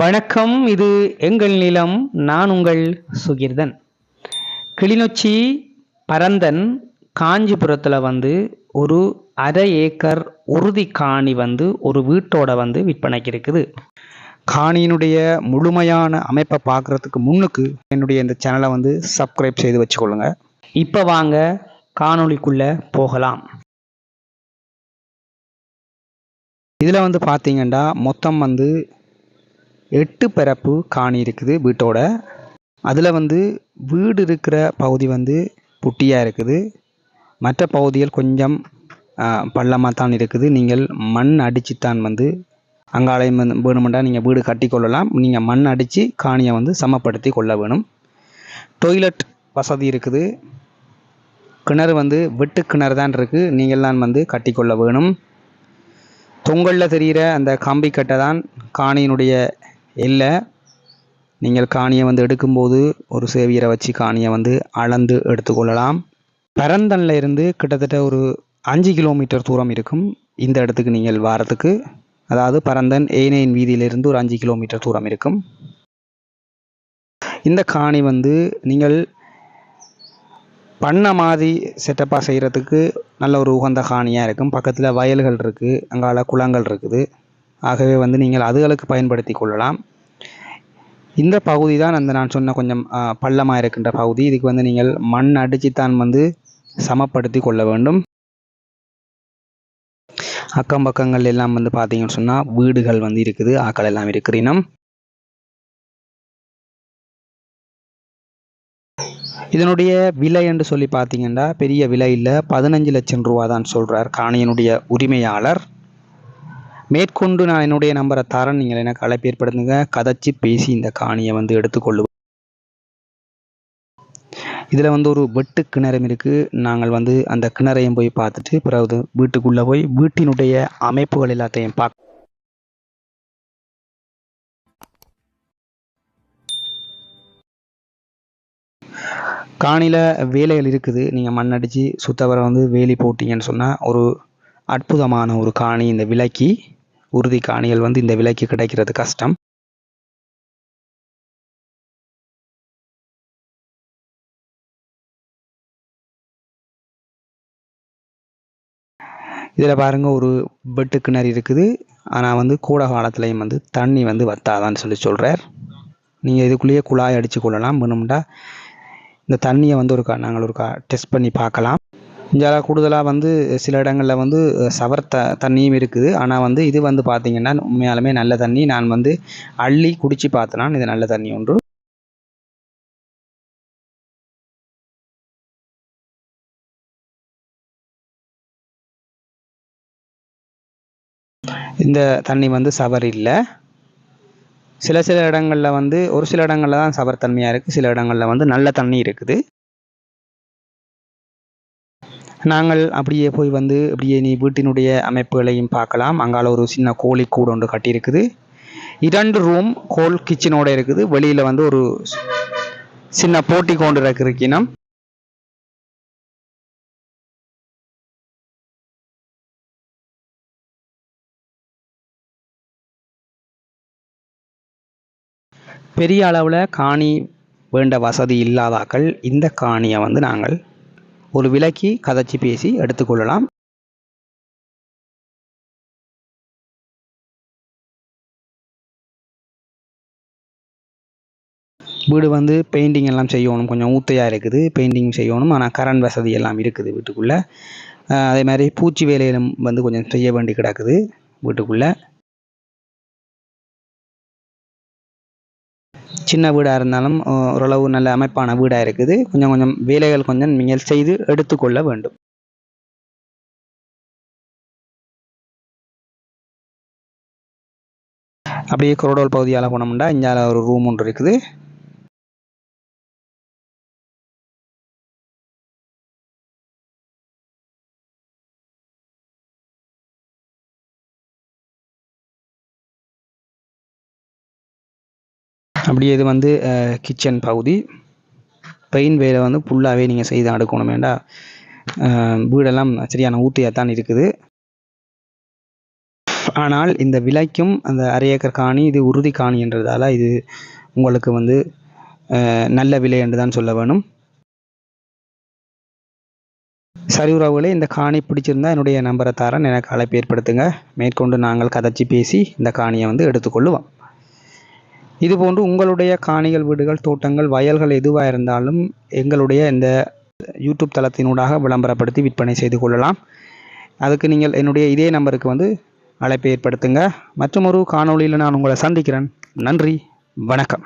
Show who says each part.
Speaker 1: வணக்கம் இது எங்கள் நிலம் நான் உங்கள் சுகிர்தன். கிளிநொச்சி பரந்தன் காஞ்சிபுரத்தில் வந்து ஒரு அரை ஏக்கர் உறுதி காணி வந்து ஒரு வீட்டோட வந்து விற்பனைக்கு இருக்குது.
Speaker 2: காணியினுடைய முழுமையான அமைப்பை பார்க்குறதுக்கு முன்னுக்கு என்னுடைய இந்த சேனலை வந்து சப்ஸ்கிரைப் செய்து வச்சுக்கொள்ளுங்க.
Speaker 1: இப்போ வாங்க காணொளிக்குள்ளே போகலாம்.
Speaker 2: இதில் வந்து பார்த்தீங்கன்னா மொத்தம் வந்து எட்டு பரப்பு காணி இருக்குது வீட்டோட. அதில் வந்து வீடு இருக்கிற பகுதி வந்து புட்டியாக இருக்குது. மற்ற பகுதிகள் கொஞ்சம் பள்ளமாக தான் இருக்குது. நீங்கள் மண் அடிச்சுத்தான் வந்து அங்காலயம் வந்து வேணுமெண்டா நீங்கள் வீடு கட்டி கொள்ளலாம் நீங்கள் மண் அடித்து காணியை வந்து சமப்படுத்தி கொள்ள வேணும். டொய்லெட் வசதி இருக்குது. கிணறு வந்து வெட்டு கிணறு தான் இருக்குது நீங்கள் தான் வந்து கட்டிக்கொள்ள வேணும். தொங்கலில் தெரிகிற அந்த கம்பி கட்டை தான் காணியினுடைய இல்லை நீங்கள் காணியை வந்து எடுக்கும்போது ஒரு சேவியரை வச்சு காணியை வந்து அளந்து எடுத்துக்கொள்ளலாம் பரந்தனில் இருந்து கிட்டத்தட்ட ஒரு அஞ்சு கிலோமீட்டர் தூரம் இருக்கும் இந்த இடத்துக்கு நீங்கள் வாரத்துக்கு. அதாவது பரந்தன் ஏனையின் வீதியிலிருந்து ஒரு அஞ்சு கிலோமீட்டர் தூரம் இருக்கும். இந்த காணி வந்து நீங்கள் பண்ண மாதிரி செட்டப்பாக செய்கிறதுக்கு நல்ல ஒரு உகந்த காணியாக இருக்கும். பக்கத்தில் வயல்கள் இருக்குது அங்கால குளங்கள் இருக்குது. ஆகவே வந்து நீங்கள் அதுகளுக்கு பயன்படுத்தி கொள்ளலாம். இந்த பகுதி தான் அந்த நான் சொன்ன கொஞ்சம் பள்ளமாக இருக்கின்ற பகுதி. இதுக்கு வந்து நீங்கள் மண் அடிச்சுத்தான் வந்து சமப்படுத்தி கொள்ள வேண்டும். அக்கம் பக்கங்கள் எல்லாம் வந்து பார்த்தீங்கன்னு சொன்னால் வீடுகள் வந்து இருக்குது. ஆக்கள் எல்லாம் இருக்கிறினம் இதனுடைய விலை என்று சொல்லி பார்த்தீங்கன்னா பெரிய விலை இல்லை. பதினஞ்சு லட்சம் ரூபா தான் சொல்கிறார் காணியினுடைய உரிமையாளர். மேற்கொண்டு நான் என்னுடைய நம்பரை தரேன். நீங்கள் எனக்கு அழைப்பு ஏற்படுத்துங்க. கதைச்சி பேசி இந்த காணியை வந்து எடுத்துக்கொள்ளுவோம் இதில் வந்து ஒரு வெட்டு கிணறும் இருக்குது நாங்கள் வந்து அந்த கிணறையும் போய் பார்த்துட்டு பிறகு வீட்டுக்குள்ளே போய் வீட்டினுடைய அமைப்புகள் எல்லாத்தையும் பார்க்க காணியில் வேலைகள் இருக்குது. நீங்கள் மண்ணடித்து சுத்தவரை வந்து வேலி போட்டிங்கன்னு சொன்னால் ஒரு அற்புதமான ஒரு காணி இந்த விலைக்கு உறுதி காணிகள் வந்து இந்த விலைக்கு கிடைக்கிறது கஷ்டம். இதில் பாருங்கள் ஒரு பெட்டு கிணறு இருக்குது. ஆனால் வந்து கூட காலத்துலேயும் வந்து தண்ணி வந்து வத்தாதான்னு சொல்லி சொல்கிறார் நீங்கள் இதுக்குள்ளேயே குழாய் அடித்து கொள்ளலாம். வேணும்டா இந்த தண்ணியை வந்து ஒரு நாங்கள் ஒரு டெஸ்ட் பண்ணி பார்க்கலாம். இங்கே கூடுதலாக வந்து சில இடங்களில் வந்து சவர் த தண்ணியும் இருக்குது. ஆனால் வந்து இது வந்து பார்த்திங்கன்னா உண்மையாலுமே நல்ல தண்ணி. நான் வந்து அள்ளி குடித்து பார்த்தேன் இது நல்ல தண்ணி ஒன்று. இந்த தண்ணி வந்து சவர் இல்லை. சில சில இடங்களில் வந்து ஒரு சில இடங்களில் தான் சவர் தன்மையாக இருக்குது சில இடங்களில் வந்து நல்ல தண்ணி இருக்குது. நாங்கள் அப்படியே போய் வந்து அப்படியே நீ வீட்டினுடைய அமைப்புகளையும் பார்க்கலாம். அங்கால ஒரு சின்ன கோழி கூடு ஒன்று கட்டியிருக்குது. இரண்டு ரூம் கோல் கிச்சனோட இருக்குது. வெளியில் வந்து ஒரு சின்ன போட்டி கொண்டு இருக்கிறக்கினம் பெரிய அளவில் காணி வேண்ட வசதி இல்லாதாக்கள் இந்த காணியை வந்து நாங்கள் ஒரு விலக்கி கதைச்சி பேசி எடுத்துக்கொள்ளலாம் வீடு வந்து பெயிண்டிங் எல்லாம் செய்யணும். கொஞ்சம் ஊத்தையாக இருக்குது. பெயிண்டிங் செய்யணும். ஆனால் கரண்ட் வசதி எல்லாம் இருக்குது வீட்டுக்குள்ளே. அதே மாதிரி பூச்சி வேலையிலும் வந்து கொஞ்சம் செய்ய வேண்டி கிடக்குது வீட்டுக்குள்ளே. சின்ன வீடாக இருந்தாலும் ஓரளவு நல்ல அமைப்பான வீடாக இருக்குது. கொஞ்சம் கொஞ்சம் வேலைகள் கொஞ்சம் நீங்கள் செய்து எடுத்துக்கொள்ள வேண்டும். அப்படியே குரோடோல் பகுதியால் போனோம்னா இங்கே ஒரு ரூம் ஒன்று இருக்குது. அப்படியே இது வந்து கிச்சன் பகுதி. பெயின் வேலை வந்து ஃபுல்லாகவே நீங்கள் செய்து அடுக்கணும் வேண்டா வீடெல்லாம் சரியான ஊட்டியாக தான் இருக்குது. ஆனால் இந்த விலைக்கும் அந்த அரை ஏக்கர் காணி இது உறுதி காணி என்றதால இது உங்களுக்கு வந்து நல்ல விலை என்று தான் சொல்ல வேணும். சரி உறவுகளே இந்த காணி பிடிச்சிருந்தா என்னுடைய நம்பரை தரேன். எனக்கு அழைப்பு ஏற்படுத்துங்க. மேற்கொண்டு நாங்கள் கதைச்சி பேசி இந்த காணியை வந்து எடுத்துக்கொள்ளுவோம். இதுபோன்று உங்களுடைய காணிகள் வீடுகள் தோட்டங்கள் வயல்கள் எதுவாக இருந்தாலும் எங்களுடைய இந்த யூடியூப் தளத்தினூடாக விளம்பரப்படுத்தி விற்பனை செய்து கொள்ளலாம். அதுக்கு நீங்கள் என்னுடைய இதே நம்பருக்கு வந்து அழைப்பை ஏற்படுத்துங்க. மற்றும் ஒரு காணொளியில் நான் உங்களை சந்திக்கிறேன். நன்றி. வணக்கம்.